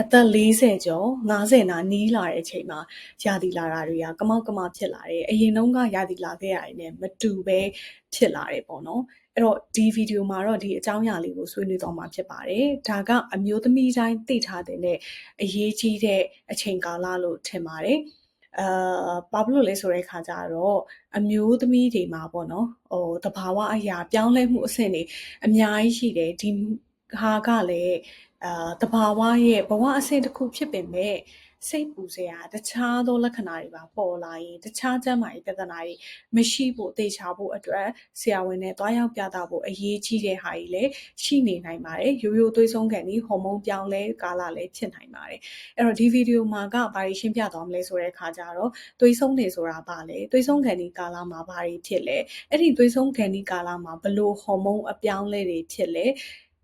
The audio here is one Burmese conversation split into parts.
အသက်40ကျော်50နာနီးလာတဲ့အချိန်မှာရာသီလာတာတွေကကမောက်ကမဖြစ်လာတယ်အရင်တုန်းကရာသီလာခဲ့ရတယ်နဲ့မတူပဲဖြစ်လာတယ်ပေါ့နော်အဲ့တော့ဒီဗီဒီယိုမှာတော့ဒီအကြောင်းအရာလေးကိုဆွေးနွေးသွားမှာဖြစ်ပါတယ်ဒါကအမျိုးသမီးတိုင်းသိထားတဲ့အရေးကြီးတဲ့အချိန်ကာလလို့ထင်ပါတယ်အာဘာဖြစ်လို့လဲဆိုတဲ့ခါကျတော့အမျိုးသမီးတွေမှာပေါ့နော်ဟိုတဘာဝအရာပြောင်းလဲမှုအဆင့်တွေအများကြီးရှိတယ်ဒီဟာကလည်း အာတဘာဝရဲ့ဘဝအဆင့်တစ်ခုဖြစ်ပေမဲ့စိတ်ပူစရာတခြားသောလက္ခဏာတွေပါပေါ်လာရင်တခြားကျန်းမာရေးပြဿနာတွေမရှိဖို့တေချာဖို့အတွက်ဆရာဝန်နဲ့တွားရောက်ပြသဖို့အရေးကြီးတဲ့ဟာကြီးလည်းရှိနေနိုင်ပါတယ်ရိုးရိုးသွေးဆုံးခံဒီဟော်မုန်းပြောင်းလဲကာလလည်းဖြစ်နိုင်ပါတယ်အဲ့တော့ဒီဗီဒီယိုမှာကဘာတွေရှင်းပြသွားမလဲဆိုတဲ့အခါကျတော့သွေးဆုံးနေဆိုတာဘာလဲသွေးဆုံးခံဒီကာလမှာဘာတွေဖြစ်လဲအဲ့ဒီသွေးဆုံးခံဒီကာလမှာဘလို့ဟော်မုန်းအပြောင်းလဲတွေဖြစ်လဲ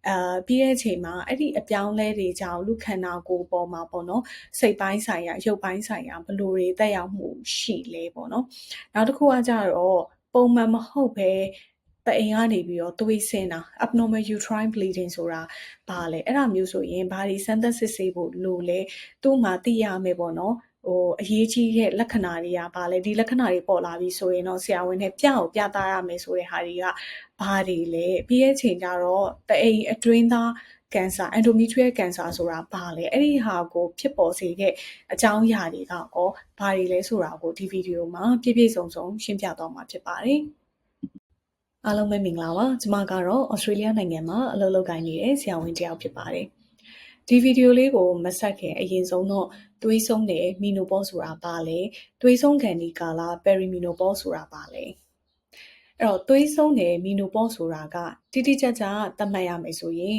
အာပြီးတဲ့အချိန်မှာအဲ့ဒီအပြောင်းလဲတွေကြောင့်လူခန္ဓာကိုယ်ပေါ်မှာပေါ့နော်စိတ်ပိုင်းဆိုင်ရာရုပ်ပိုင်းဆိုင်ရာဘယ်လိုတွေတက်ရောက်မှုရှိလဲပေါ့နော်နောက်တစ်ခုကကြတော့ပုံမှန်မဟုတ်ပဲတအိမ်ကနေပြီးတော့သွေးဆင်းတာ abnormal uterine bleeding ဆိုတာဘာလဲအဲ့ဒါမျိုးဆိုရင်ဘာတွေစမ်းသပ်စစ်ဆေးဖို့လိုလဲသူ့မှာသိရမယ်ပေါ့နော် ဟိုအရေးကြီးတဲ့လက္ခဏာတွေကဘာလဲဒီလက္ခဏာတွေပေါ်လာပြီဆိုရင်တော့ဆရာဝန်နဲ့ပြအောင်ပြသရမယ်ဆိုတဲ့ဟာတွေကဘာတွေလဲပြီးရဲ့ချိန်ကျတော့တအိမ်အတွင်းသားကန်ဆာ endometrial cancer ဆိုတာဘာလဲအဲ့ဒီဟာကိုဖြစ်ပေါ်စေတဲ့အကြောင်းအရာတွေကရောဘာတွေလဲဆိုတာကိုဒီဗီဒီယိုမှာပြည့်ပြည့်စုံစုံရှင်းပြသွားမှာဖြစ်ပါတယ်အားလုံးပဲမင်္ဂလာပါကျွန်မကတော့ဩစတြေးလျနိုင်ငံမှာအလုပ်လုပ်ကိုင်နေတဲ့ဆရာဝန်တယောက်ဖြစ်ပါတယ် ဒီဗီဒီယိုလေးကိုမဆက်ခင်အရင်ဆုံးတော့သွေးဆုံးတဲ့မီနိုပေါဆိုတာပါလဲသွေးဆုံးခံဒီကာလာပယ်ရီမီနိုပေါဆိုတာပါလဲအဲ့တော့သွေးဆုံးတဲ့မီနိုပေါဆိုတာကတိတိကျကျသတ်မှတ်ရမယ်ဆိုရင်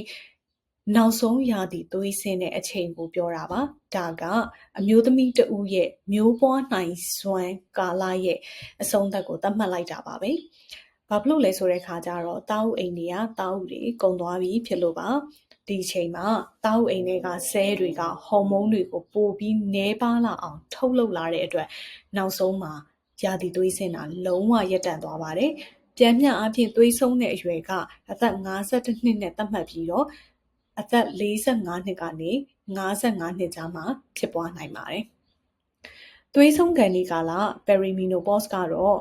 နောက်ဆုံးရာသီသွေးဆင်းတဲ့အချိန်ကိုပြောတာပါဒါကအမျိုးသမီးတဦးရဲ့မျိုးပွားနိုင်စွမ်းကာလရဲ့အဆုံးသက်ကိုသတ်မှတ်လိုက်တာပါပဲဘာဖြစ်လို့လဲဆိုတဲ့ခါကျတော့တာဝအိမ်တွေကတာဝတွေကုံသွားပြီဖြစ်လို့ပါ ဒီအချိန်မှာတာဝအိမ်တွေကဆဲတွေကဟော်မုန်းတွေကိုပိုပြီးနှဲပါလာအောင် ထုတ်လုပ်လာတဲ့အတွက်နောက်ဆုံးမှာရာသီသွေးဆင်းတာလုံးဝရပ်တန့်သွားပါတယ်ပြန်မြအဖြစ်သွေးဆုံးတဲ့အရွယ်ကအသက်52နှစ်နဲ့သတ်မှတ်ပြီးတော့အသက်45နှစ်ကနေ55နှစ်ကြားမှာဖြစ်ပွားနိုင်ပါတယ်။သွေးဆုံးကန်ဒီကာလ perimenopause ကတော့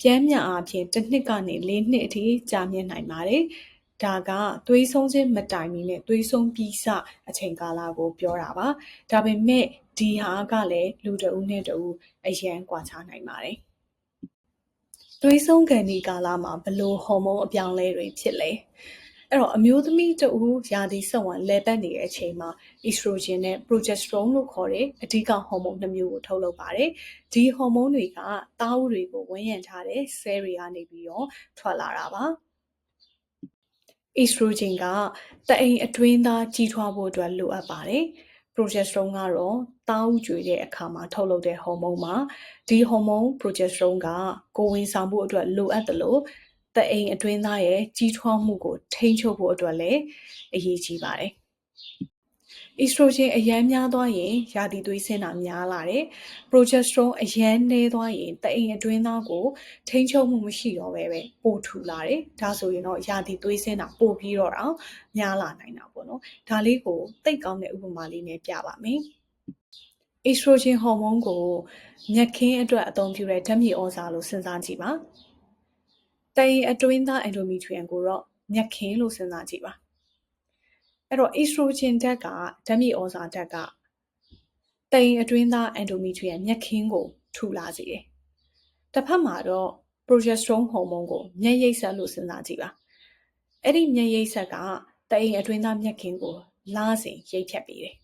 ပြန်မြအဖြစ်တစ်နှစ်ကနေ၄နှစ်အထိကြာမြင့်နိုင်ပါတယ်။ ဒါကသွေးဆုံးခြင်းမတိုင်မီနဲ့သွေးဆုံးပြီးစအချိန်ကာလကိုပြောတာပါ။ဒါပေမဲ့ဒီဟာကလည်းလူတဦးနဲ့တဦးအရန်ကွာခြားနိုင်ပါတယ်။သွေးဆုံးကန်ဒီကာလမှာဘလို့ဟော်မုန်းအပြောင်းလဲတွေဖြစ်လဲ။အဲ့တော့အမျိုးသမီးတဦးရာသီစက်ဝမ်လဲပတ်နေတဲ့အချိန်မှာ estrogen နဲ့ progesterone လို့ခေါ်တဲ့အဓိကဟော်မုန်းနှစ်မျိုးကိုထုတ်လုပ်ပါတယ်။ဒီဟော်မုန်းတွေကသားဦးတွေကိုဝန်းရံထားတဲ့ cell တွေကနေပြီးတော့ထွက်လာတာပါ။ estrogen ကတအိမ်အတွင်းသားကြီးထွားဖို့အတွက်လိုအပ်ပါတယ်။ progesterone ကတော့သားဦးကြွေတဲ့အခါမှာထုတ်လုပ်တဲ့ဟော်မုန်းပါဒီဟော်မုန်း progesterone ကကိုယ်ဝင်ဆောင်ဖို့အတွက်လိုအပ်တယ်လို့တအိမ်အတွင်းသားရဲ့ကြီးထွားမှုကို ထိန်းချုပ်ဖို့အတွက်လည်းအရေးကြီးပါတယ်။ estrogen အရန်များသွားရင်ရာသီသွေးဆင်းတာများလာတယ်။ progesterone အရန်နည်းသွားရင်တအိမ်အတွင်းသားကိုထိန်းချုပ်မှုမရှိတော့ပဲပဲပိုထူလာတယ်။ဒါဆိုရင်တော့ရာသီသွေးဆင်းတာပိုပြီးတော့တောင်များလာနိုင်တာပေါ့နော်။ဒါလေးကိုသိကောင်းတဲ့ဥပမာလေးနဲ့ပြပါမယ်။ estrogen ဟော်မုန်းကိုမြက်ခင်းအတွက်အသုံးပြုတဲ့ဓာတ်မြေဩဇာလို့စဉ်းစားကြည့်ပါ။တိုင်အတွင်းသား endometrium ကိုတော့မြက်ခင်းလို့စဉ်းစားကြည့်ပါ အဲ့တော့ estrogen ဓာတ်ကဓာတ်မြေဩဇာဓာတ်ကတိုင်အတွင်းသား endometrium မြက်ခင်းကိုထူလာစေတယ်တစ်ဖက်မှာတော့ progesterone ဟော်မုန်းကိုမျက်ရိပ်ဆက်လို့စဉ်းစားကြည့်ပါအဲ့ဒီမျက်ရိပ်ဆက်ကတိုင်အတွင်းသားမြက်ခင်းကိုလာစဉ်ရိပ်ဖြတ်ပေးတယ်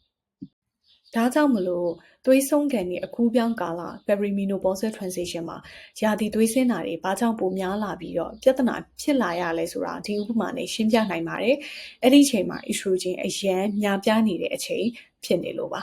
ဒါကြောင့်မလို့ သွေးဆုံးကန်ရဲ့အကူးပြောင်းကာလ perimenopausal transition မှာယာတီသွေးဆင်းတာတွေဘာကြောင့်ပိုများလာပြီးတော့ပြဿနာဖြစ်လာရလဲဆိုတာဒီဥပမာနဲ့ရှင်းပြနိုင်ပါတယ်။အဲ့ဒီအချိန်မှာ estrogen အရန်များပြားနေတဲ့အချိန်ဖြစ်နေလို့ပါ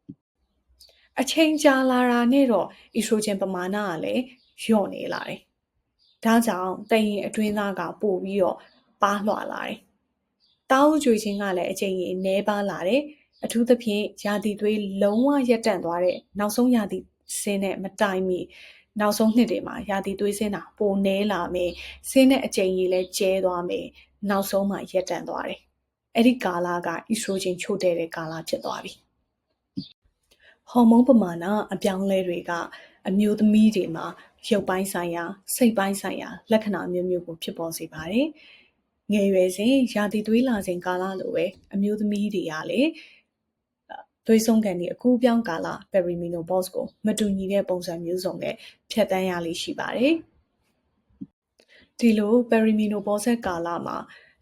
။အချိန်ကြာလာတာနဲ့တော့ estrogen ပမာဏကလည်းလျော့နေလာတယ်။ဒါကြောင့်တရင်အတွင်းသားကပို့ပြီးတော့ပါလွှာလာတယ်။တောင်းကြွေခြင်းကလည်းအချိန်ကြီးနည်းပါလာတယ်။ အထူးသဖြင့်ရာသီသွေးလုံးဝရပ်တန့်သွားတဲ့နောက်ဆုံးရာသီဆင်းတဲ့မတိုင်မီနောက်ဆုံးနှစ်တွေမှာရာသီသွေးဆင်းတာပိုနည်းလာမယ်ဆင်းတဲ့အကြိမ်ကြီးလည်းကျဲသွားမယ်နောက်ဆုံးမှရပ်တန့်သွားတယ်အဲ့ဒီကာလက estrogen ချို့တဲ့တဲ့ကာလဖြစ်သွားပြီဟော်မုန်းပမာဏအပြောင်းလဲတွေကအမျိုးသမီးတွေမှာရုပ်ပိုင်းဆိုင်ရာစိတ်ပိုင်းဆိုင်ရာလက္ခဏာမျိုးမျိုးကိုဖြစ်ပေါ်စေပါတယ်ငယ်ရွယ်စဉ်ရာသီသွေးလာစဉ်ကာလလိုပဲအမျိုးသမီးတွေကလည်း သွေးဆုံးကန်ဒီအကူပြောင်းကာလ perimenopause ကိုမတူညီတဲ့ပုံစံမျိုးစုံနဲ့ဖြတ်တန်းရလိမ့်ရှိပါတယ်ဒီလို perimenopause ကာလမှာ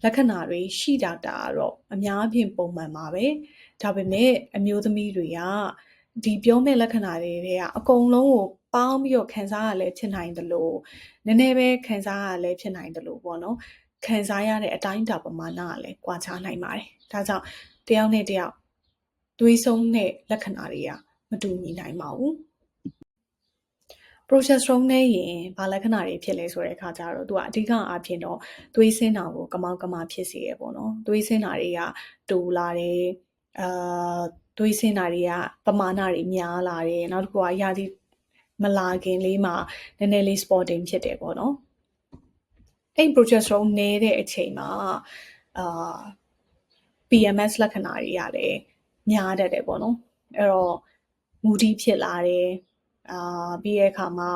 လက္ခဏာတွေရှိတာတာတော့အများအပြားပုံမှန်ပါပဲဒါပေမဲ့အမျိုးသမီးတွေကဒီပြောမဲ့လက္ခဏာတွေတွေကအကုန်လုံးကိုပေါင်းပြီးတော့ခံစားရလဲဖြစ်နိုင်တယ်လို့နည်းနည်းပဲခံစားရလဲဖြစ်နိုင်တယ်လို့ပေါ့နော်ခံစားရတဲ့အတိုင်းအတာပမာဏကလည်းကွာခြားနိုင်ပါတယ်ဒါကြောင့်တယောက်နဲ့တယောက် တွေးဆုံးတဲ့လက္ခဏာတွေကမတူညီနိုင်ပါဘူး progesterone နဲ့ရင်ဘာလက္ခဏာတွေဖြစ်လဲဆိုတဲ့အခါကျတော့သူကအဓိကအားဖြင့်တော့သွေးဆင်းတာကိုကမောက်ကမဖြစ်စေရပေါ့နော်သွေးဆင်းတာတွေကတူလာတယ်အာသွေးဆင်းတာတွေကပမာဏတွေများလာတယ်နောက်တစ်ခုကရာသီမလာခင်လေးမှာနည်းနည်းလေး spotting ဖြစ်တယ်ပေါ့နော်အဲ့ progesterone နည်းတဲ့အချိန်မှာအာ PMS လက္ခဏာတွေရတယ် များတတ်တယ်ပေါ့နော်အဲ့တော့ moody ဖြစ်လာတယ်အာပြီးရဲ့အခါမှာ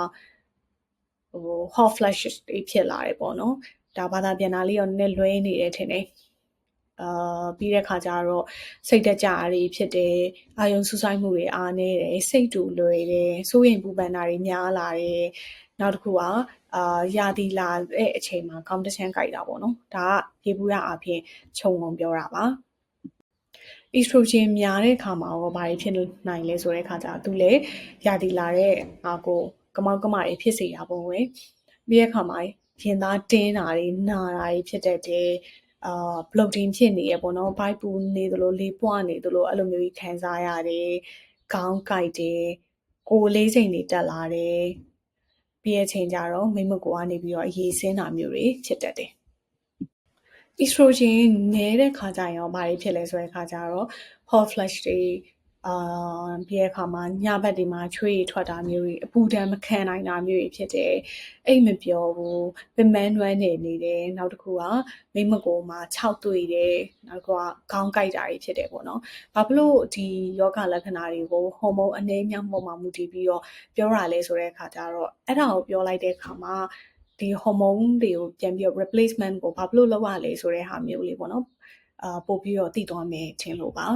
ဟို hot flashes တွေဖြစ်လာတယ်ပေါ့နော်ဒါဘာသာပြန်တာလေးရောနည်းနည်းလွဲနေတယ်ထင်တယ်အာပြီးတဲ့ခါကျတော့စိတ်တကြတွေဖြစ်တယ်အာယုံဆူဆိုင်မှုတွေအားနေတယ်စိတ်တူလွယ်တယ်စိုးရိမ်ပူပန်တာတွေများလာတယ်နောက်တစ်ခုကအာယာတီလာတဲ့အချိန်မှာ competition ကြိုက်တာပေါ့နော်ဒါကရေပူရအပြင်ခြုံငုံပြောတာပါ estrogen များတဲ့အခါမှာရောဘာတွေဖြစ်နိုင်လဲဆိုတဲ့အခါကျတော့သူလည်းယာတီလာတဲ့အာကိုကမောက်ကမတွေဖြစ်စေတာပေါ့ဝယ်ပြီးတဲ့အခါမှာရင်သားတင်းတာတွေနာတာတွေဖြစ်တတ်တယ်အာ bloating ဖြစ်နေရပေါ့နော်ဘိုက်ပူနေသလိုလေပွားနေသလိုအဲ့လိုမျိုးကြီးခံစားရတယ်ခေါင်းကိုက်တယ်ကိုယ်လေးစိမ်တွေတက်လာတယ်ပြီးရဲ့ချိန်ကျတော့မိမကိုကနေပြီးတော့အရေးဆင်းတာမျိုးတွေဖြစ်တတ်တယ် estrogen နည်းတဲ့ခါကျရင်ရောဘာတွေဖြစ်လဲဆိုတဲ့ခါကျတော့ hot flash တွေအာပြီးတဲ့အခါမှာညဘက်တွေမှာချွေးထွက်တာမျိုးတွေအပူဒဏ်မခံနိုင်တာမျိုးတွေဖြစ်တယ်အိတ်မပြောဘူးပင်မနွမ်းနေနေတယ်နောက်တစ်ခုကမိမကိုမှာ6တွေ့တယ်နောက်တစ်ခုကခေါင်းကိုက်တာတွေဖြစ်တယ်ပေါ့နော်ဘာဖြစ်လို့ဒီယောဂလက္ခဏာတွေကိုဟော်မုန်းအနေမြောက်မှုမှာမူတည်ပြီးတော့ပြောရလဲဆိုတဲ့အခါကျတော့အဲ့ဒါကိုပြောလိုက်တဲ့အခါမှာ ဒီဟော်မုန်းတွေကိုပြန်ပြီးတော့ replacement ကိုဘာဖြစ်လို့လုပ်ရလဲဆိုတဲ့ဟာမျိုးလေးပေါ့နော်အာပို့ပြီးတော့တည်သွားမယ်ထင်လို့ပါ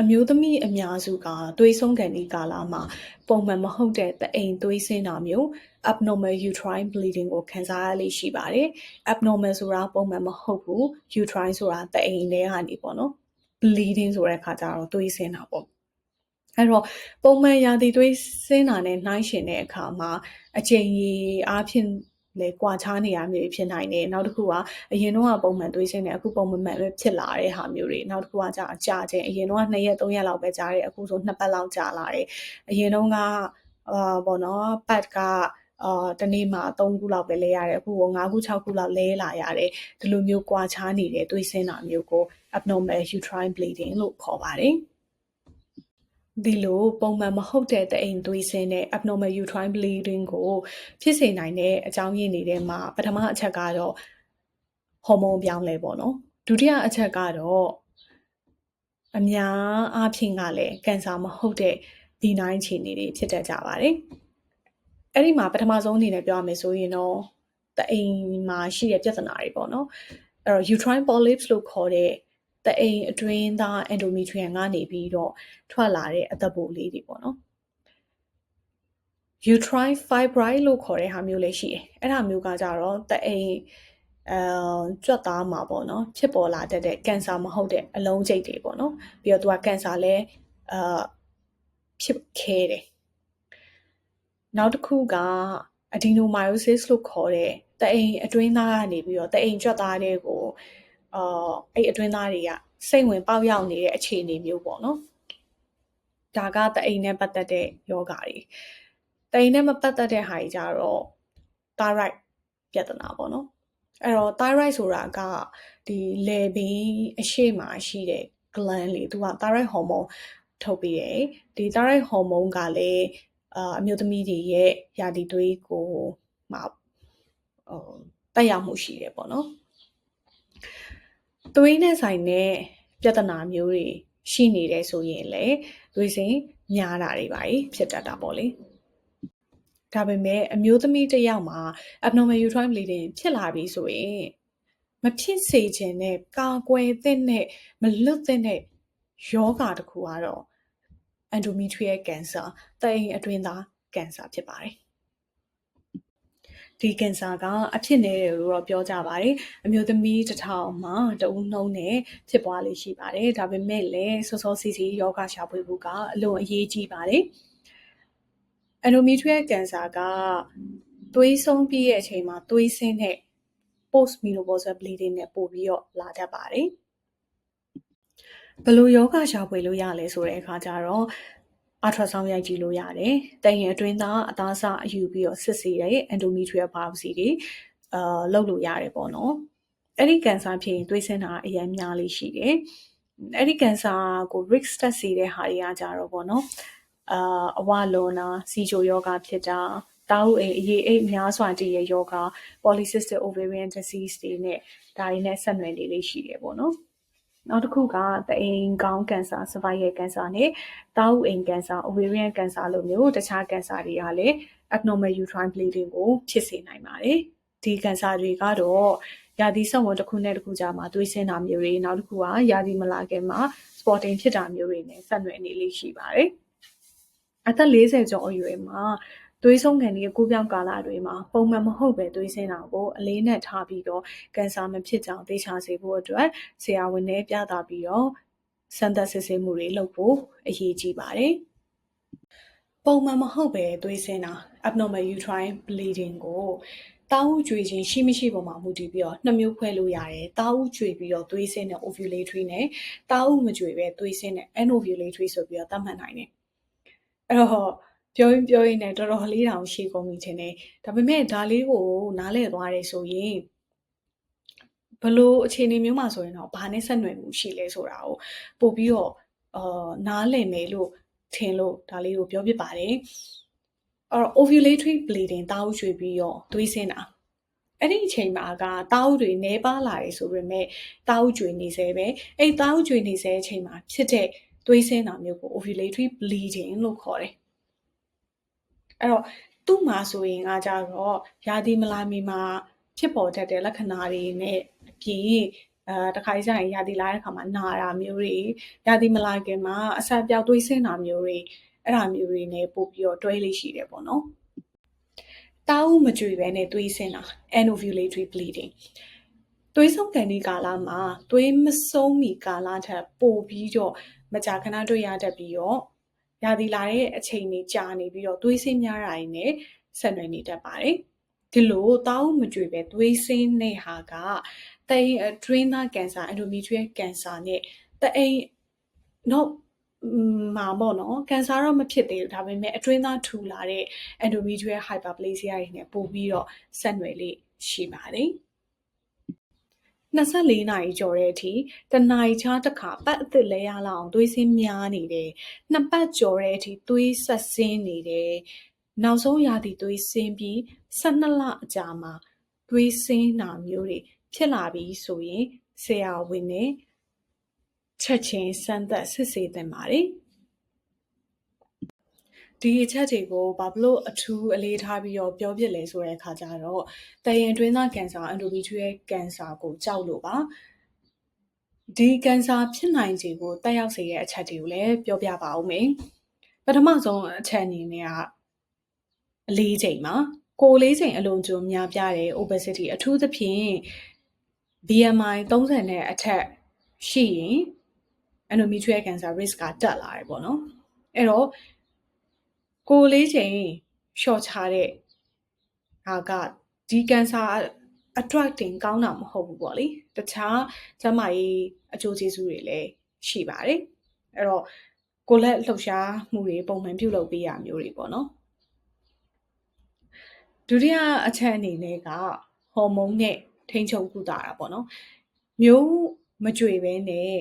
အမျိုးသမီးအများစုကသွေးဆုံးကန်ဒီကာလမှာပုံမှန်မဟုတ်တဲ့တအိမ်သွေးဆင်းတာမျိုး abnormal uterine bleeding ကိုခံစားရလိမ့်ရှိပါတယ် abnormal ဆိုတာပုံမှန်မဟုတ်ဘူး uterine ဆိုတာတအိမ်ထဲကနေပေါ့နော် bleeding ဆိုတဲ့အခါကျတော့သွေးဆင်းတာပေါ့ အဲ့တော့ပုံမှန်ရာသီသွေးဆင်းတာနဲ့နှိုင်းယှဉ်တဲ့အခါမှာအချိန်ကြီးအားဖြင့်လေကွာခြားနေရမျိုးဖြစ်နိုင်တယ်နောက်တစ်ခုကအရင်တော့ပုံမှန်သွေးဆင်းတယ်အခုပုံမှန်ပဲဖြစ်လာတဲ့ဟာမျိုးတွေနောက်တစ်ခုကကြာအကြာချင်းအရင်တော့2ရက်3ရက်လောက်ပဲကြာတယ်အခုဆို2ပတ်လောက်ကြာလာတယ်အရင်တော့ကအာဘောနော်ပတ်ကအာတနေ့မှာ3ခုလောက်ပဲလဲရတယ်အခုက5ခု6ခုလောက်လဲလာရတယ်ဒီလိုမျိုးကွာခြားနေတဲ့သွေးဆင်းတာမျိုးကို abnormal uterine bleeding လို့ခေါ်ပါတယ် ဒီလိုပုံမှန်မဟုတ်တဲ့တအိမ်သွေးဆင်းတဲ့ abnormal uterine bleeding ကိုဖြစ်စေနိုင်တဲ့အကြောင်းရင်းတွေထဲမှာပထမအချက်ကတော့ဟော်မုန်းပြောင်းလဲပေါ့နော်ဒုတိယအချက်ကတော့အများအားဖြင့်ကလည်းကင်ဆာမဟုတ်တဲ့ benign ခြေနေတွေဖြစ်တတ်ကြပါတယ်အဲ့ဒီမှာပထမဆုံးအနေနဲ့ပြောရမယ်ဆိုရင်တော့တအိမ်မှာရှိတဲ့ပြဿနာတွေပေါ့နော်အဲ့တော့ uterine polyps လို့ခေါ်တဲ့ တအိမ်အတွင်းသား endometrium ကနေပြီးတော့ထွက်လာတဲ့အသက်ပိုးလေးတွေပေါ့နော် uterine fibroid လို့ခေါ်တဲ့ဟာမျိုးလေးရှိတယ်အဲ့ဒါမျိုးကကြတော့တအိမ်အဲကြွက်သားမှာပေါ့နော်ဖြစ်ပေါ်လာတတ်တဲ့ကင်ဆာမဟုတ်တဲ့အလုံးကျိတ်တွေပေါ့နော်ပြီးတော့သူကကင်ဆာလဲအာဖြစ်ခဲတယ်နောက်တစ်ခုက adenomyosis လို့ခေါ်တဲ့တအိမ်အတွင်းသားကနေပြီးတော့တအိမ်ကြွက်သားတွေကို အာအဲ့အတွင်းသားတွေကစိတ်ဝင်ပေါက်ရောက်နေတဲ့အခြေအနေမျိုးပေါ့နော်ဒါကတအိမ်နဲ့ပတ်သက်တဲ့ယောဂါတွေတအိမ်နဲ့မပတ်သက်တဲ့ဟာကြီးကြတော့ thyroid ပြဿနာပေါ့နော်အဲ့တော့ thyroid ဆိုတာကဒီလေဘင်းအရှိမရှိတဲ့ gland လေးသူက thyroid hormone ထုတ်ပေးတယ်ဒီ thyroid hormone ကလည်းအာအမျိုးသမီးတွေရဲ့ယာတီသွေးကိုမှာဟိုတက်ရောက်မှုရှိတယ်ပေါ့နော် သွေးနဲ့ဆိုင်တဲ့ပြဿနာမျိုးတွေရှိနေတယ်ဆိုရင်လည်းသွေးစင်များတာတွေပါဖြစ်တတ်တာပေါ့လေဒါပေမဲ့အမျိုးသမီးတစ်ယောက်မှာ abnormal uterine bleeding ဖြစ်လာပြီဆိုရင်မဖြစ်စေချင်တဲ့ကာကွယ်သင့်တဲ့မလွတ်သင့်တဲ့ယောဂါတစ်ခုကတော့ endometrial cancer တဲ့အိမ်အတွင်းသားကင်ဆာဖြစ်ပါတယ် ဒီကင်ဆာကအဖြစ်နေတယ်လို့တော့ပြောကြပါတယ်အမျိုးသမီးတစ်ထောင်မှာတဦးနှုံးနဲ့ဖြစ်ပွားလေးရှိပါတယ်ဒါပေမဲ့လည်းစောစောစီစီယောဂရှာဖွေဖို့ကအလွန်အရေးကြီးပါတယ်အန်ဒိုမီထရီယယ်ကင်ဆာကသွေးဆုံးပြီးရဲ့အချိန်မှာသွေးဆင်းတဲ့ post menopausal bleeding နဲ့ပို့ပြီးတော့လာတတ်ပါတယ်ဘယ်လိုယောဂရှာဖွေလို့ရလဲဆိုတဲ့အခါကျတော့ အာထရာဆောင်းရိုက်ကြည့်လို့ရတယ်။တန်ရင်အတွင်းသားအသားစားအယူပြီးတော့စစ်ဆေးတဲ့ endometrial biopsy တွေအာလုပ်လို့ရတယ်ပေါ့နော်။အဲ့ဒီကင်ဆာဖြစ်ရင်သွေးဆင်းတာအရင်များလေးရှိတယ်။အဲ့ဒီကင်ဆာကို risk တက်စေတဲ့ဟာတွေကကြတော့ပေါ့နော်။အာအဝလွန်တာစီချိုယောဂဖြစ်တာတာဟုအိမ်အရေးအိမ်များစွာတည်ရဲ့ယောဂ polycystic ovarian disease တွေနဲ့ဒါတွေနဲ့ဆက်နွယ်နေလေးရှိတယ်ပေါ့နော်။ နောက်တစ်ခုကတအိမ်ကောင်းကင်ဆာ cervical cancer နဲ့တာဝူအိမ်ကင်ဆာ ovarian cancer လိုမျိုးတခြားကင်ဆာတွေကလည်း abnormal uterine bleeding ကိုဖြစ်စေနိုင်ပါတယ်ဒီကင်ဆာတွေကတော့ရာသီစက်ဝင်တစ်ခုနဲ့တစ်ခုကြားမှာသွေးဆင်းတာမျိုးတွေနောက်တစ်ခုကရာသီမလာခင်မှာ spotting ဖြစ်တာမျိုးတွေနဲ့ဆက်နွယ်နေလေးရှိပါတယ်အသက်40ကျော်အရွယ်မှာ သွေးဆုံးကန်ရဲ့ကိုပြောင်းကာလတွေမှာပုံမှန်မဟုတ်ပဲသွေးဆင်းတာကိုအလေးနဲ့ထားပြီးတော့ကန်ဆာမဖြစ်ကြောင်သိချစေဖို့အတွက်ဆရာဝန်နဲ့ပြသပြီးတော့စမ်းသပ်စစ်ဆေးမှုတွေလုပ်ဖို့အရေးကြီးပါတယ်။ပုံမှန်မဟုတ်ပဲသွေးဆင်းတာ abnormal uterine bleeding ကိုတာဝူကြွေခြင်းရှိမရှိပေါ်မှာမူတည်ပြီးတော့နှစ်မျိုးခွဲလို့ရတယ်။တာဝူကြွေပြီးတော့သွေးဆင်းတဲ့ ovulatory နဲ့တာဝူမကြွေပဲသွေးဆင်းတဲ့ anovulatory ဆိုပြီးတော့သတ်မှတ်နိုင်တယ်။အဲ့တော့ ပြောရင်ပြောရင်လည်းတော်တော်လေးတောင်ရှည်ကုန်ပြီထင်တယ်ဒါပေမဲ့ဒါလေးကိုနားလည်သွားတယ်ဆိုရင်ဘလို့အခြေအနေမျိုးမှာဆိုရင်တော့ဘာနဲ့ဆက်နွယ်မှုရှိလဲဆိုတာကိုပို့ပြီးတော့အာနားလည်မယ်လို့ထင်လို့ဒါလေးကိုပြောပြပါတယ်အဲ့တော့ ovulatory bleeding တားဥရွှေပြီးတော့သွေးဆင်းတာအဲ့ဒီအချိန်မှာကတားဥတွေနေပါလာတယ်ဆိုပေမဲ့တားဥကျွေနေစေပဲအဲ့တားဥကျွေနေစေအချိန်မှာဖြစ်တဲ့သွေးဆင်းတာမျိုးကို ovulatory bleeding လို့ခေါ်တယ် အဲ့တော့သူ့မှာဆိုရင်ကကြတော့ယာဒီမလာမီမှာဖြစ်ပေါ်တတ်တဲ့လက္ခဏာတွေနဲ့အပြင်အဲတခါကျရင်ယာဒီလာတဲ့ခါမှာနာတာမျိုးတွေယာဒီမလာခင်မှာအဆက်ပြောက်သွေးဆင်းတာမျိုးတွေအဲ့ဒါမျိုးတွေနဲ့ပို့ပြီးတော့တွဲလေးရှိတယ်ပေါ့နော်တားဥမကြွေပဲနဲ့သွေးဆင်းတာ anovulatory bleeding သွေးဆုံးကန်ဒီကာလမှာသွေးမဆုံးမီကာလထက်ပိုပြီးတော့မကြာခဏတွေ့ရတတ်ပြီးတော့ ရာသီလာတဲ့အချိန်တွေကြာနေပြီးတော့သွေးဆင်းများတာနဲ့ဆက်နွယ်နေတတ်ပါတယ်ဒီလိုတောင်းမကြွေပဲသွေးဆင်းတဲ့ဟာကတအိမ်အတွင်းသားကင်ဆာအန်ဒိုမီထရီယယ်ကင်ဆာနဲ့တအိမ်တော့မှာပေါ့နော်ကင်ဆာတော့မဖြစ်သေးဘူးဒါပေမဲ့အတွင်းသားထူလာတဲ့ endometrial hyperplasia တွေနဲ့ပို့ပြီးတော့ဆက်နွယ်လေးရှိပါတယ် 24နာရီကျော်တဲ့အထိတနာရီချားတစ်ခါပတ်အသစ်လဲရလောက်အောင်သွေးဆင်းများနေတယ်နှစ်ပတ်ကျော်တဲ့အထိသွေးဆက်ဆင်းနေတယ်နောက်ဆုံးရာသီသွေးဆင်းပြီး12လအကြာမှာသွေးဆင်းတာမျိုးတွေဖြစ်လာပြီးဆိုရင်ဆရာဝန်နဲ့ချက်ချင်းစမ်းသပ်စစ်ဆေးသင့်ပါတယ် ဒီအချက်တွေကိုဘာလို့အထူးအလေးထားပြီးတော့ပြောပြလဲဆိုတဲ့အခါကျတော့တရင်တွင်းသားကင်ဆာအန်ဒိုမီထရီယယ်ကင်ဆာကိုကြောက်လို့ပါဒီကင်ဆာဖြစ်နိုင်ခြေကိုတက်ရောက်စေတဲ့အချက်တွေကိုလည်းပြောပြပါဦးမယ်ပထမဆုံးအချက်အနေနဲ့ကအလေးချိန်မှာကိုလေးချိန်အလုံးကျုံများပြတဲ့ obesity အထူးသဖြင့် BMI 30နဲ့အထက်ရှိရင် endometrial cancer risk ကတက်လာတယ်ပေါ့နော်အဲ့တော့ ကိုလေးချိန်လျှော့ချတဲ့ဟာကဒီကန်ဆာအတွက်တင်ကောင်းတာမဟုတ်ဘူးပေါ့လေတခြားကျန်းမာရေးအကျိုးကျေးဇူးတွေလည်းရှိပါတယ်အဲ့တော့ကိုလက်လှုပ်ရှားမှုတွေပုံမှန်ပြုလုပ်ပေးရမျိုးတွေပေါ့နော်ဒုတိယအချက်အနေနဲ့ကဟော်မုန်းနဲ့ထိန်းချုပ်ကုသတာပေါ့နော်မျိုးမကြွေပဲနဲ့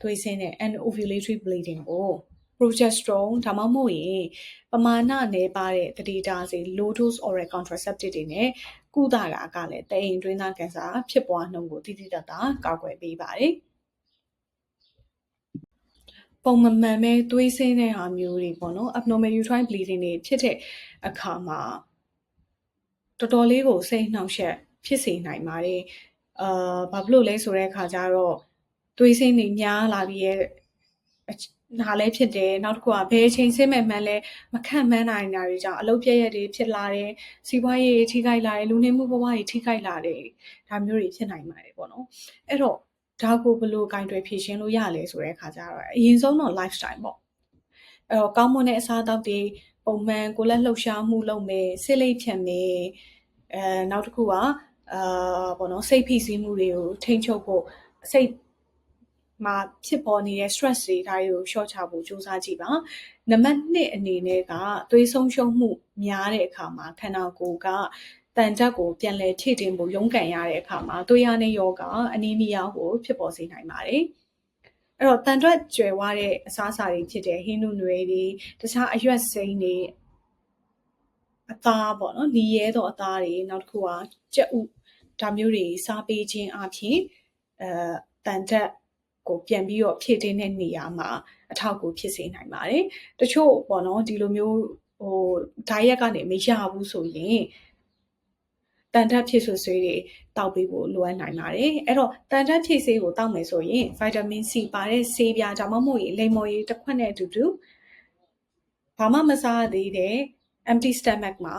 သွေးဆင်းတဲ့ anovulatory bleeding ကို progesterone ဒါမှမဟုတ်ရင်ပမာဏနည်းပါတဲ့တတိတာစီ low dose oral contraceptive တွေနဲ့ကုသတာကလည်းတအိမ်တွင်းသားကင်ဆာဖြစ်ပွားနှုန်းကိုတိတိတတ်တာကာကွယ်ပေးပါတယ်ပုံမမှန်ပဲသွေးဆင်းတဲ့ဟာမျိုးတွေပေါ့နော် abnormal uterine bleeding တွေဖြစ်တဲ့အခါမှာတော်တော်လေးကိုစိတ်နှောင့်ယှက်ဖြစ်စေနိုင်ပါတယ်အာဘာဖြစ်လို့လဲဆိုတဲ့အခါကျတော့သွေးဆင်းတွေများလာပြီးရဲ့ ဒါလည်းဖြစ်တယ်နောက်တစ်ခုကဘယ်အချိန်ဆင်းမဲ့မှန်းလဲမခန့်မှန်းနိုင်တာတွေကြောင့်အလုပ်ပြည့်ရက်တွေဖြစ်လာတယ်စီးပွားရေးထိခိုက်လာတယ်လူနေမှုဘဝတွေထိခိုက်လာတယ်ဒါမျိုးတွေဖြစ်နိုင်ပါတယ်ပေါ့နော်အဲ့တော့ဒါကိုဘယ်လိုကင်တွယ်ဖြေရှင်းလို့ရလဲဆိုတဲ့အခါကျတော့အရင်ဆုံးတော့ lifestyle ပေါ့အဲ့တော့ကောင်းမွန်တဲ့အစားအသောက်တွေပုံမှန်ကိုယ်လက်လှုပ်ရှားမှုလုပ်မယ်ဆေးလိပ်ဖြတ်မယ်အဲနောက်တစ်ခုကအာပေါ့နော်စိတ်ဖိစီးမှုတွေကိုထိန်းချုပ်ဖို့စိတ် မှာဖြစ်ပေါ်နေတဲ့ stress တွေဒါတွေကို short ချဖို့စူးစမ်းကြည့်ပါနံပါတ်1အနေနဲ့ကသွေးဆုံးရှုံးမှုများတဲ့အခါမှာခန္ဓာကိုယ်ကတန်ကြပ်ကိုပြန်လည်ထိတင်ဖို့ရုန်းကန်ရတဲ့အခါမှာသွေးရနဲ့ယောဂအနီးမီးယားကိုဖြစ်ပေါ်စေနိုင်ပါတယ်အဲ့တော့တန်တွက်ကျွယ်ဝတဲ့အစားအစာတွေဖြစ်တဲ့ဟင်းနုနွယ်တွေတခြားအရွက်စိမ်းတွေအသားပေါ့နော်နီရဲတော့အသားတွေနောက်တစ်ခုကကြက်ဥဒါမျိုးတွေစားပေးခြင်းအပြင်အဲတန်တက် ကိုပြန်ပြီးတော့ဖြည့်တင်းတဲ့နေရာမှာအထောက်အကူဖြစ်စေနိုင်ပါတယ်။တချို့ပေါ့နော်ဒီလိုမျိုးဟိုဓာရက်ကနေမရဘူးဆိုရင်တန်တက်ဖြည့်ဆွဆွေးတွေတောက်ပေးဖို့လိုအပ်နိုင်ပါတယ်။အဲ့တော့တန်တက်ဖြည့်ဆေးကိုတောက်မယ်ဆိုရင်ဗီတာမင် C ပါတဲ့ဆေးပြားဒါမှမဟုတ်ရင်လိမ္မော်ရည်တစ်ခွက်နဲ့အတူတူဘာမှမစားသေးတဲ့ empty stomach မှာ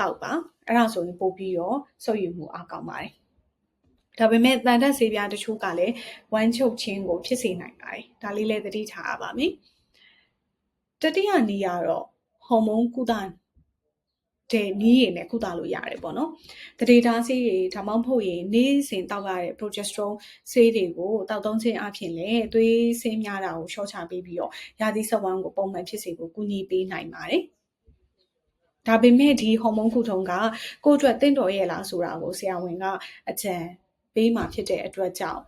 တောက်ပါအဲ့ဒါဆိုရင်ပို့ပြီးတော့ဆုပ်ယူမှုအကောင်းပါတယ် ဒါပေမဲ့တန်တက်ဆေးပြားတချို့ကလည်းဝမ်းချုပ်ခြင်းကိုဖြစ်စေနိုင်ပါတယ်ဒါလေးလည်းသတိထားရပါမယ်တတိယနည်းကတော့ဟော်မုန်းကုသတဲ့နည်းရည်နဲ့ကုသလို့ရတယ်ပေါ့နော်။တရေဓာဆေးတွေဒါမှမဟုတ်ရင်နေ့စဉ်တောက်ရတဲ့ progesterone ဆေးတွေကိုတောက်သုံးခြင်းအပြင်လည်းသွေးဆင်းများတာကိုရှော့ချပေးပြီးတော့ရာသီစဝမ်းကိုပုံမှန်ဖြစ်စေဖို့ကူညီပေးနိုင်ပါတယ်။ဒါပေမဲ့ဒီဟော်မုန်းကုထုံးကကိုယ့်အတွက်တင့်တော်ရဲ့လားဆိုတာကိုဆရာဝန်ကအကြံ ပေးမှဖြစ်တဲ့အတွက်ကြောင့်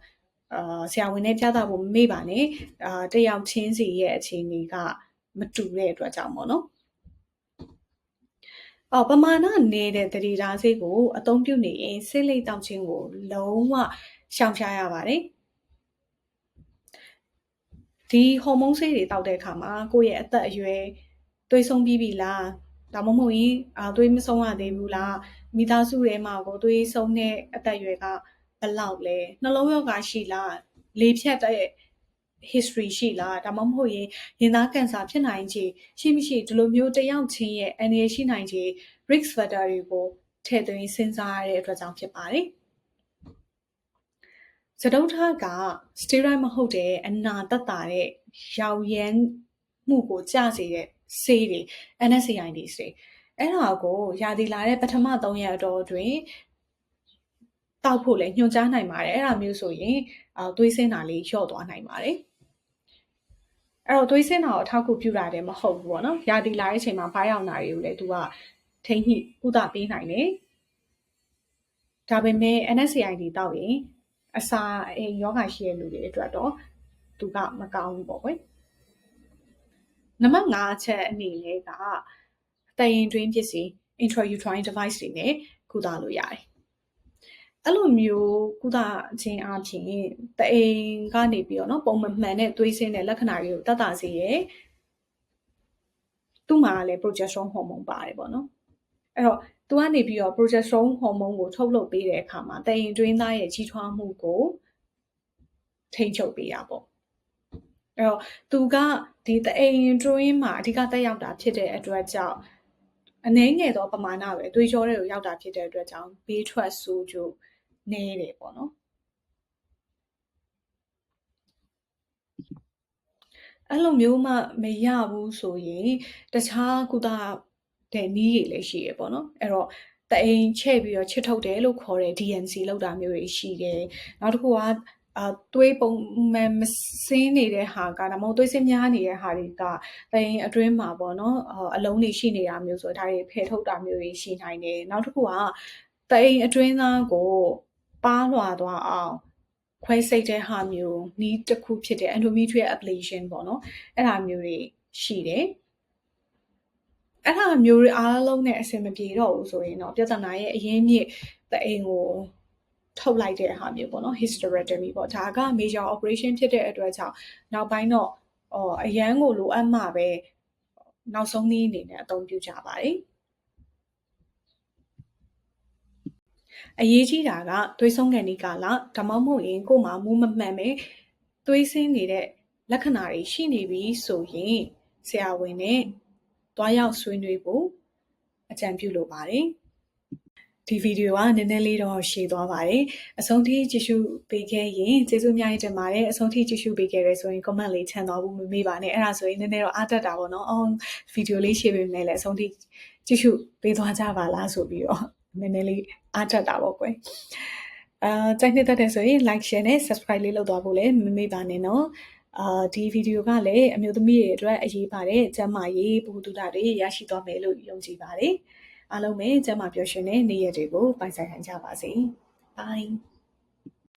အာဆရာဝန်နဲ့ကြားတာဖို့မေ့ပါနဲ့အာတယောက်ချင်းစီရဲ့အခြေအနေကမတူတဲ့အတွက်ကြောင့်ပေါ့နော်အော်ပမာဏနေတဲ့တတိဓာဆေးကိုအသုံးပြုနေရင်ဆေးလိပ်တောက်ခြင်းကို လုံးဝရှောင်ရှားရပါတယ်ဒီဟော်မုန်းဆေးတွေတောက်တဲ့အခါမှာကိုယ့်ရဲ့အသက်အရွယ်သွေးဆုံးပြီးပြီလားဒါမှမဟုတ်ရင်အာသွေးမဆုံးရသေးဘူးလားမိသားစုထဲမှာကိုသွေးဆုံးတဲ့အသက်အရွယ်က ဘယ်လောက်လဲနှလုံးရောဂါရှိလားလေဖြတ်တဲ့ history ရှိလားဒါမှမဟုတ်ရင်ရင်သားကင်ဆာဖြစ်နိုင်ခြေရှိမရှိဒီလိုမျိုးတယောက်ချင်းရဲ့အနေရှိနိုင်ခြေ risk factor တွေကိုထည့်သွင်းစဉ်းစားရတဲ့အတွက်ကြောင့်ဖြစ်ပါတယ်စတုထက steroid မဟုတ်တဲ့အနာတက်တာတဲ့ရောင်ရမ်းမှုကိုကျစေတဲ့ဆေးတွေ NSAIDs တွေအဲ့ဒါကိုရာသီလာတဲ့ပထမ3ရက်အတော်တွင် တောက်ဖို့လည်းညွှန်ကြားနိုင်ပါတယ်အဲ့ဒါမျိုးဆိုရင်အာသွေးဆင်းတာလေးလျော့သွားနိုင်ပါတယ်အဲ့တော့သွေးဆင်းတာကိုအထောက်အကူပြုတာတယ်မဟုတ်ဘူးပေါ့နော်ရာသီလာတဲ့အချိန်မှာဘားရောက်တာတွေကိုလည်းသူကထိန်းညှိကုသပေးနိုင်တယ်ဒါပေမဲ့ NSAID တောက်ရင်အစာအိမ်ယောဂရှိတဲ့လူတွေအတွက်တော့သူကမကောင်းဘူးပေါ့ကွယ်နံပါတ်5ချက်အနေနဲ့ကတရင်တွင်းပစ္စည်း intrauterine device တွေနဲ့ကုသလို့ရတယ် အဲ့လိုမျိုးကုသခြင်းအပြင်တအိမ်ကနေပြီးတော့เนาะပုံမှန်မှန်တဲ့သွေးဆင်းတဲ့လက္ခဏာတွေကိုတတ်တာစေရဲသူ့မှာလည်း progesterone hormone ပါတယ်ပေါ့နော်အဲ့တော့သူကနေပြီးတော့ progesterone hormone ကိုထုတ်လုပ်ပေးတဲ့အခါမှာတရင်တွင်းသားရဲ့ကြီးထွားမှုကိုထိန်းချုပ်ပေးတာပေါ့အဲ့တော့သူကဒီတအိမ် drawing မှာအဓိကတက်ရောက်တာဖြစ်တဲ့အတွက်ကြောင့်အနည်းငယ်သောပမာဏပဲသွေးကြောတွေကိုရောက်တာဖြစ်တဲ့အတွက်ကြောင့်ဘေးထွက်ဆိုးကျိုး နေတယ်ပေါ့နော်အဲ့လိုမျိုးမှမရဘူးဆိုရင်တခြားကုသတဲ့နည်းတွေလည်းရှိရပေါ့နော်အဲ့တော့တအိမ်ချဲ့ပြီးတော့ချစ်ထုတ်တယ်လို့ခေါ်တဲ့ DNC လောက်တာမျိုးတွေရှိတယ်နောက်တစ်ခုကအာသွေးပုံမှန်မစင်းနေတဲ့ဟာကဒါမှမဟုတ်သွေးစင်းများနေတဲ့ဟာတွေကတိမ်အတွင်းမှာပေါ့နော်အလုံးတွေရှိနေတာမျိုးဆိုဒါတွေဖယ်ထုတ်တာမျိုးတွေရှိနိုင်တယ်နောက်တစ်ခုကတိမ်အတွင်းသားကို ပါလွှာသွားအောင်ခွဲစိတ်တဲ့ဟာမျိုးနီးတစ်ခုဖြစ်တဲ့ endometrial ablation ပေါ့နော်အဲ့ဒါမျိုးတွေရှိတယ်အဲ့ဒါမျိုးတွေအားလုံးနဲ့အဆင်မပြေတော့ဘူးဆိုရင်တော့ပြဿနာရဲ့အရင်းမြစ်တအိမ်ကိုထုတ်လိုက်တဲ့ဟာမျိုးပေါ့နော် hysterectomy ပေါ့ဒါက major operation ဖြစ်တဲ့အတွက်ကြောင့်နောက်ပိုင်းတော့အော်အရန်ကိုလိုအပ်မှပဲနောက်ဆုံးနည်းအနေနဲ့အသုံးပြုကြပါတယ် အရေးကြီးတာကသွေးဆုံးကန်ဒီကာလဒါမှမဟုတ်ရင်ကို့မှာမူးမမှန်ပဲသွေးဆင်းနေတဲ့လက္ခဏာတွေရှိနေပြီဆိုရင်ဆရာဝန်နဲ့တွားရောက်ဆွေးနွေးဖို့အကြံပြုလိုပါတယ်ဒီဗီဒီယိုကနည်းနည်းလေးတော့ရှည်သွားပါတယ်အဆုံးထိကြည့်ရှုပေးခဲ့ရင်ကျေးဇူးအများကြီးတင်ပါတယ်အဆုံးထိကြည့်ရှုပေးခဲ့ရဲဆိုရင် comment လေးချန်သွားဖို့မမေ့ပါနဲ့အဲ့ဒါဆိုရင်နည်းနည်းတော့အားတက်တာပေါ့နော်အော်ဗီဒီယိုလေးရှည်ပေးမယ်လေအဆုံးထိကြည့်ရှုပေးသွားကြပါလားဆိုပြီးတော့ နည်းနည်းလေးအားတက်တာပေါ့ကွယ်အာကြိုက်နေတတ်တယ်ဆိုရင် like share နဲ့ subscribe လေးလုပ်သွားဖို့လည်းမမေ့ပါနဲ့နော်အာဒီဗီဒီယိုကလည်းအမျိုးသမီးတွေအတွက်အရေးပါတဲ့ကျန်းမာရေးဗဟုသုတတွေရရှိသွားမယ်လို့ယုံကြည်ပါတယ်အားလုံးပဲကျန်းမာပျော်ရွှင်တဲ့နေ့ရက်တွေကိုပိုင်ဆိုင်နိုင်ကြပါစေ။ Bye